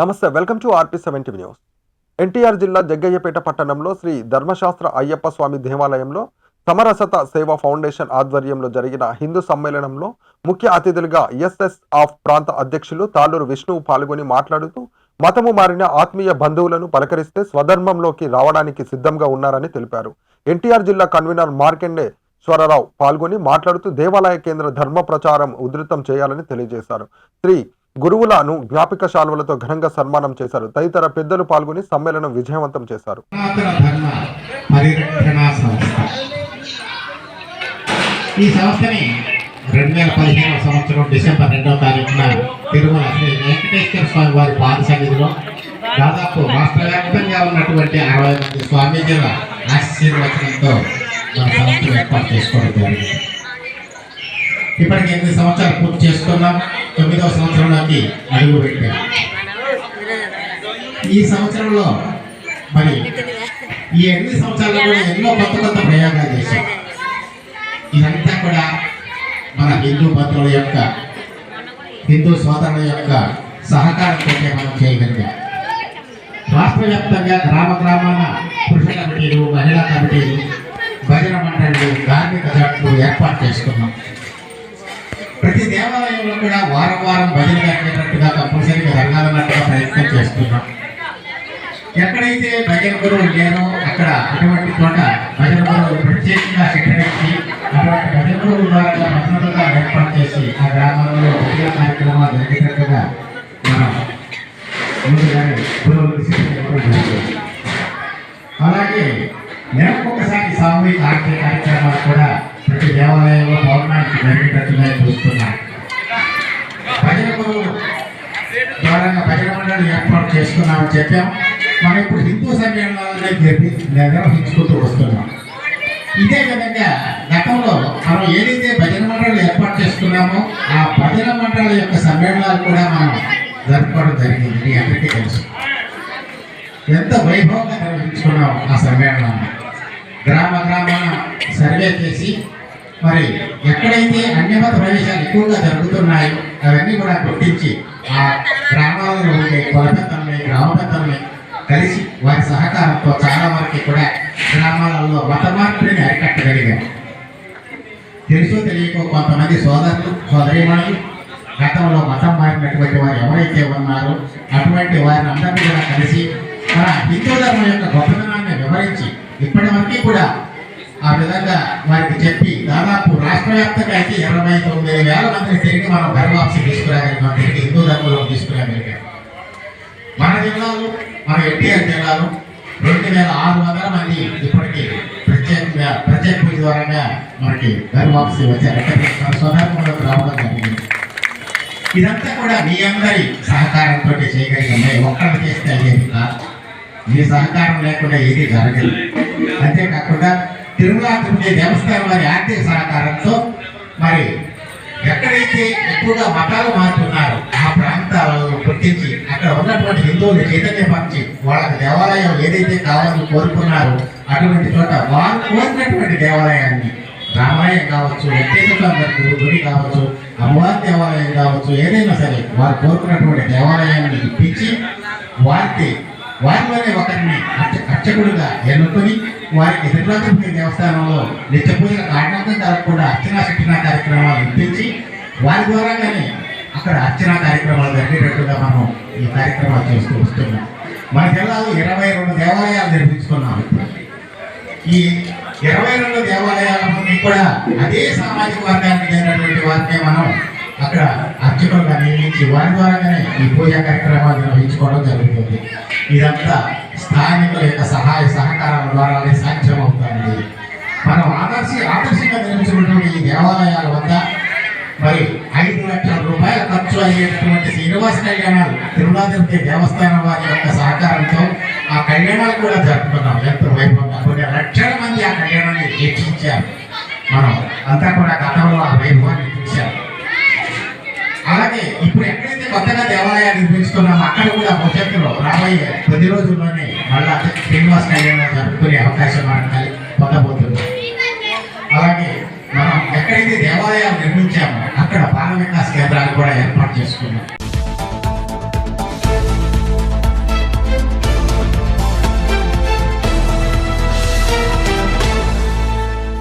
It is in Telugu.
నమస్తే welcome to RP seventy news. NTR జిల్లా జగ్గయ్యపేట పట్టణంలో శ్రీ ధర్మశాస్త్ర అయ్యప్ప స్వామి దేవాలయంలో సమరసత సేవా ఫౌండేషన్ ఆధ్వర్యంలో జరిగిన హిందూ సమ్మేళనంలో ముఖ్య అతిథులుగా ఎస్ఎస్ ఆఫ్ ప్రాంత అధ్యక్షులు తాళూరు విష్ణువు పాల్గొని మాట్లాడుతూ మతము మారిన ఆత్మీయ బంధువులను పలకరిస్తే స్వధర్మంలోకి రావడానికి సిద్ధంగా ఉన్నారని తెలిపారు. ఎన్టీఆర్ జిల్లా కన్వీనర్ మార్కెండే స్వరరావు పాల్గొని మాట్లాడుతూ దేవాలయ కేంద్ర ధర్మ ప్రచారం ఉధృతం చేయాలని తెలియజేశారు. శ్రీ గురువులను జ్ఞాపిక శాలువలతో ఘనంగా సన్మానం చేశారు. తదితర పెద్దలు పాల్గొని సమ్మేళనం విజయవంతం చేశారు. ఈ సంస్థని రెండు వేల పదిహేనవ సంవత్సరం డిసెంబర్ రెండవ తారీఖున తిరుమల శ్రీ వెంకటేశ్వర స్వామి వారి పాదసన్నిధిలో దాదాపు రాష్ట్ర వ్యాప్తంగా ఉన్నటువంటి అరవై మంది స్వామీజీల ఆశీర్వచనంతో మన సంస్థను ఏర్పాటు చేసుకోవడం జరిగింది. ఇప్పటికి ఎనిమిది సంవత్సరాలు పూర్తి చేసుకున్నాం తొమ్మిదవ సంవత్సరంలోకి అడుగు పెట్టాం ఈ సంవత్సరంలో మరి ఈ ఎనిమిది సంవత్సరాల్లో కూడా ఎన్నో కొత్త కొత్త ప్రయోగాలు చేశాం ఇదంతా కూడా మన హిందూ బంధువుల యొక్క హిందూ సోదరుల యొక్క సహకారంతో మనం చేయగలిగాం. రాష్ట్ర వ్యాప్తంగా గ్రామ గ్రామాన పురుష కమిటీలు మహిళా కమిటీలు భజన మండళ్ళు ధార్మిక జట్లు ఏర్పాటు చేసుకున్నాం. ప్రతి దేవాలయంలో కూడా వారం వారం భజన జరిగేటట్టుగా కంపల్సరీగా జరగాలన్నట్టుగా ప్రయత్నం చేస్తున్నాం. ఎక్కడైతే భజన గురువు లేరో అక్కడ అటువంటి చోట భజన గురువు ప్రత్యేకంగా శిక్షణించి అటువంటి భజన గురువు ద్వారా భద్రతగా ఏర్పాటు చేసి ఆ గ్రామంలో భజన కార్యక్రమాలు జరిగేటట్టుగా మనం ముందుగానే గురువులకు శిక్షణ అలాగే నెలకు ఒకసారి సామూహిక ఆర్థిక కార్యక్రమాలు కూడా ప్రతి దేవాలయంలో పౌర్ణానికి జరిగేటట్టుగా చూస్తున్నాం భజనకు గురువు ద్వారా భజన మండలి ఏర్పాటు చేసుకున్నామని చెప్పాం. మనం ఇప్పుడు హిందూ సమ్మేళనాలనే నిర్వహించుకుంటూ వస్తున్నాం. ఇదే విధంగా గతంలో మనం ఏదైతే భజన మండలి ఏర్పాటు చేసుకున్నామో ఆ భజన మండలి యొక్క సమ్మేళనాలు కూడా మనం జరుపుకోవడం జరిగింది. మీ అందరికీ తెలుసు. ఎంత వైభవంగా నిర్వహించుకున్నాం ఆ సమ్మేళనాన్ని. గ్రామ గ్రామాన సర్వే చేసి మరి ఎక్కడైతే అన్యమత ప్రవేశాలు ఎక్కువగా జరుగుతున్నాయో అవన్నీ కూడా గుర్తించి ఆ గ్రామాలలో ఉండే కొలపెత్తల్ని గ్రామపెత్తల్ని కలిసి వారి సహకారంతో చాలా వరకు కూడా గ్రామాలలో మత మార్పుని అరికట్టగలిగాం. తెలుసో తెలియకో కొంతమంది సోదరులు సోదరిమణులు గతంలో మతం మారినటువంటి వారు ఎవరైతే ఉన్నారో అటువంటి వారిని అందరినీ కూడా కలిసి మన హిందూ ధర్మం యొక్క గొప్పతనాన్ని వివరించి ఇప్పటి వరకు కూడా ఆ విధంగా వారికి చెప్పి దాదాపు రాష్ట్ర వ్యాప్తంగా అయితే ఇరవై తొమ్మిది వేల మందిని తిరిగి మనం గర్వాప్సి తీసుకురాగలిగాం తిరిగి హిందూ ధర్మంలో తీసుకురాగలిగాం. మన జిల్లాలో మన ఎన్టీఆర్ జిల్లాలో రెండు వేల ఆరు వందల మంది ఇప్పటికీ ప్రత్యేకంగా ప్రత్యేక పూజ ద్వారా మనకి గర్వాప్సి వచ్చారు. అంటే మన స్వధర్మంలోకి రావడం జరిగింది. ఇదంతా కూడా మీ అందరి సహకారంతో చేయగలిగింది. ఒక్కరు చేస్తే అయ్యేది కాదు. మీ సహకారం లేకుండా ఏది జరగదు. అంతేకాకుండా తిరుమల తిరుపతి దేవస్థానం వారి ఆర్థిక సహకారంతో మరి ఎక్కడైతే ఎక్కువగా మతాలు మారుతున్నారు ఆ ప్రాంతాలను గుర్తించి అక్కడ ఉన్నటువంటి హిందువులు చైతన్యపరిచి వాళ్ళకి దేవాలయం ఏదైతే కావాలని కోరుకున్నారో అటువంటి చోట వారు కోరినటువంటి దేవాలయాన్ని రామాలయం కావచ్చు వెంకటేశ్వర గుడి కావచ్చు అమ్మవారి దేవాలయం కావచ్చు ఏదైనా సరే వారు కోరుకున్నటువంటి దేవాలయాన్ని ఇప్పించి వారికి వారిలోనే ఒకరిని అర్చ- ఎన్నుకొని వారికి తిరుపతి దేవస్థానంలో నిత్య పూజల ఆటంకం కూడా అర్చనా శిక్షణ కార్యక్రమాలు ఇప్పించి వారి ద్వారానే అక్కడ అర్చనా కార్యక్రమాలు జరిగేటట్టుగా మనం ఈ కార్యక్రమాలు చేస్తూ వస్తున్నాం. మన జిల్లాలో ఇరవై రెండు దేవాలయాలు నిర్మించుకున్నాం ఈ ఇరవై రెండు దేవాలయాల నుండి కూడా అదే సామాజిక వర్గానికి చెందినటువంటి వారిని మనం అక్కడ అర్చకులుగా నియమించి వారి ద్వారానే ఈ పూజా కార్యక్రమాలు నిర్వహించుకోవడం జరుగుతుంది. ఇదంతా స్థానికుల యొక్క సహాయ సహకారాల ద్వారానే సాధ్యమవుతుంది. మనం ఆదర్శ ఆదర్శంగా నిర్మించినటువంటి ఈ దేవాలయాల వద్ద మరి ఐదు లక్షల రూపాయల ఖర్చు అయ్యేటటువంటి శ్రీనివాస కళ్యాణాలు తిరుమల తిరుపతి దేవస్థానం వారి యొక్క సహకారంతో ఆ కళ్యాణాలు కూడా జరుపుకున్నాం. ఎంత వైభవంగా. కొన్ని లక్షల మంది ఆ కళ్యాణాన్ని వీక్షించారు. మనం అంతా కూడా గతంలో ఆ వైభవాన్ని చూశాం. అలాగే ఇప్పుడు ఎక్కడైతే కొత్తగా దేవాలయాలు నిర్మించుకున్నామో అక్కడ కూడా భవిష్యత్తులో రాబోయే కొద్ది రోజుల్లోనే మళ్ళా శ్రీనివాస కళ్యాణం జరుపుకునే అవకాశం మనం కలి- పొందబోతున్నాం అలాగే మనం ఎక్కడైతే దేవాలయాలు నిర్మించామో అక్కడ బాల వికాస్ కేంద్రాలు కూడా ఏర్పాటు చేసుకున్నాం.